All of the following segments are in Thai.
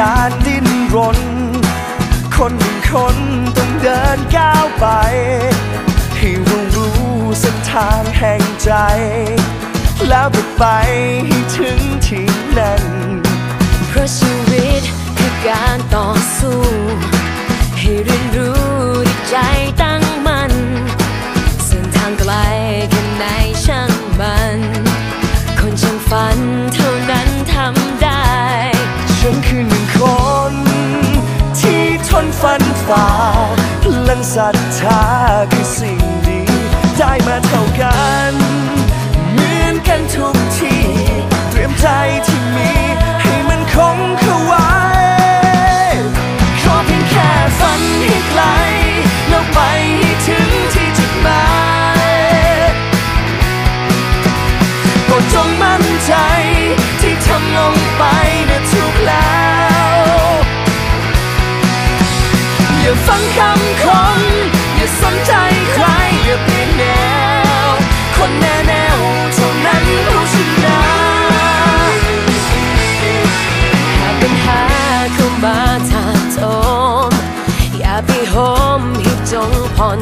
การดิ้นรน คนหนึ่งคนต้องเดินก้าวไป ให้รู้รู้เส้นทางแห่งใจ แล้วก็ไปให้ถึงที่นั้นเพราะชีวิตคือการต่อสู้ ให้เรียนรู้ด้วยใจตั้ง ฟ้าพลังศรัทธาคือสิ่งดี ได้มาเท่ากัน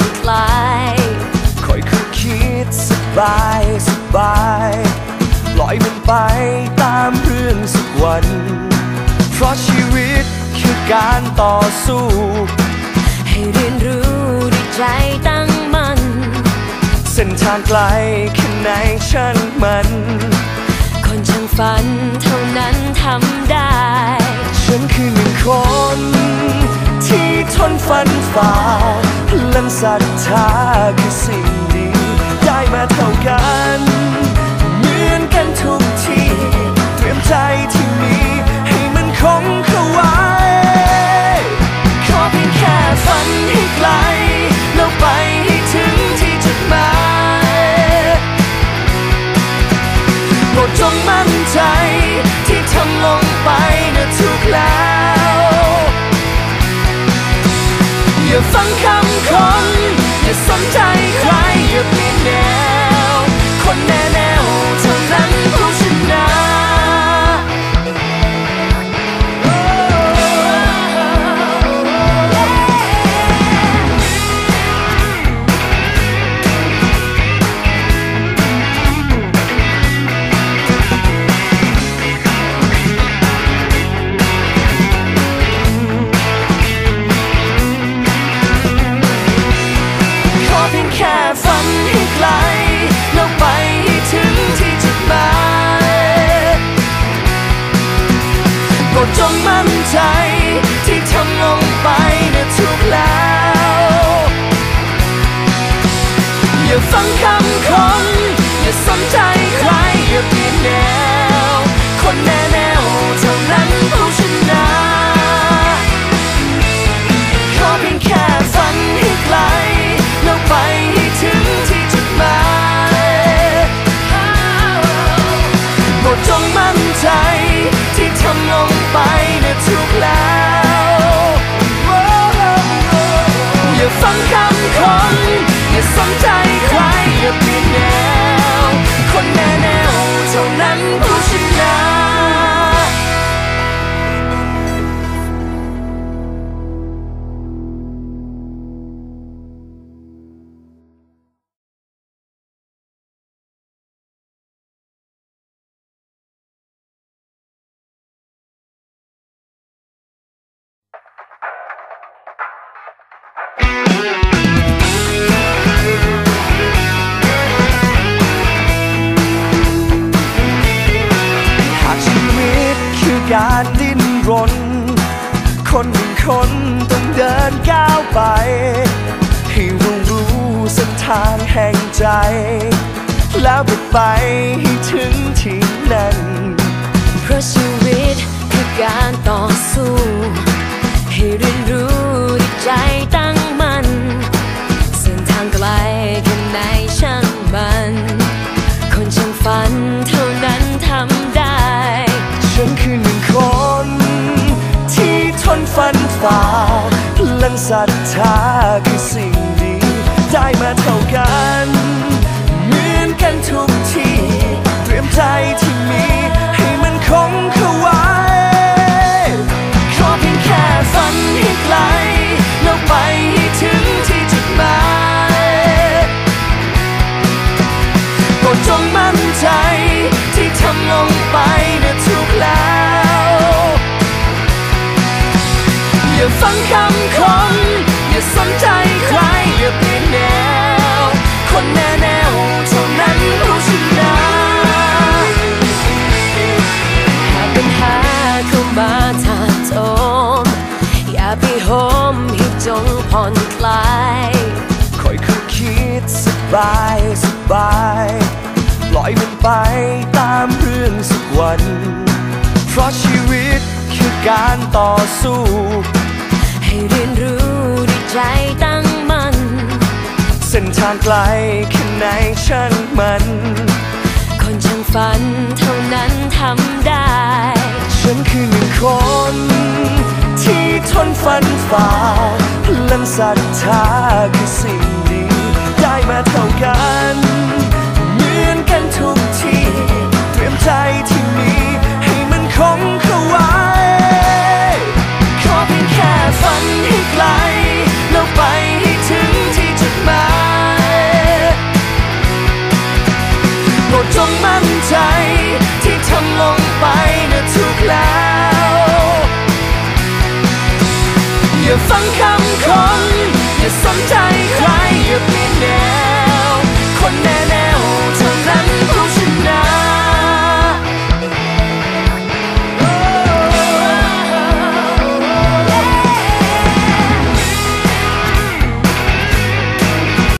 งผ่อนคลายคอยคือคิดสบายสบายปล่อยมันไปตามเรื่องสักวัน เพราะชีวิตคือการต่อสู้ ให้เรียนรู้ด้วยใจตั้งมัน่นเส้นทางไกลแค่ไหนช่างมัน คนช่างฝันเท่านั้นทำได้ ฉันคือหนึ่งคน ที่ทนฟันฝ่าพ ลังศรัทธาคือสิ่งดี ได้มาเท่ากัน ฟังคำคน อย่าสนใจใครอย่าเปลี่ยนแนว คนแน่แนวเท่านั้นผู้ชนะขอเพียงแค่ฝันให้ไกลแล้วไปให้ถึงที่จุดหมายโปรดจงมั่นใจที่ทำลงไปนะถูกแล้วอย่าฟังคำคนอย่าสนใจ ใอกาดิ้นรน คนหนึ่งคนต้องเดินก้าวไป ให้รู้รู้เส้นทางแห่งใจ แล้วก็ไปให้ถึงที่ อย่าไปโหมให้จงผ่อนคลายค่อยคือคิดสบายสบายปล่อยมันไปตามเรื่องสักวัน เพราะชีวิตคือการต่อสู้ ให้เรียนรู้ด้วยใจตั้งมั่นเส้นทางไกลแค่ไหนช่างมัน คนช่างฝันเท่านั้นทำได้ ฉันคือหนึ่งคนที่ ทนฟันฝ่าพลังศรัทธาคือสิ่งดีได้มาเท่ากันเหมือนกันทุกทีเตรียมใจที่มีให้มันคงเข้าไว้ขอเพียงแค่ฝันให้ไกลแล้วไปให้ถึงที่จุดหมายโปรดจงมั่นใจที่ทำลงไปนะถูกแล้ว อย่าฟังคำคน อย่าสนใจใครอย่าเปลี่ยนแนว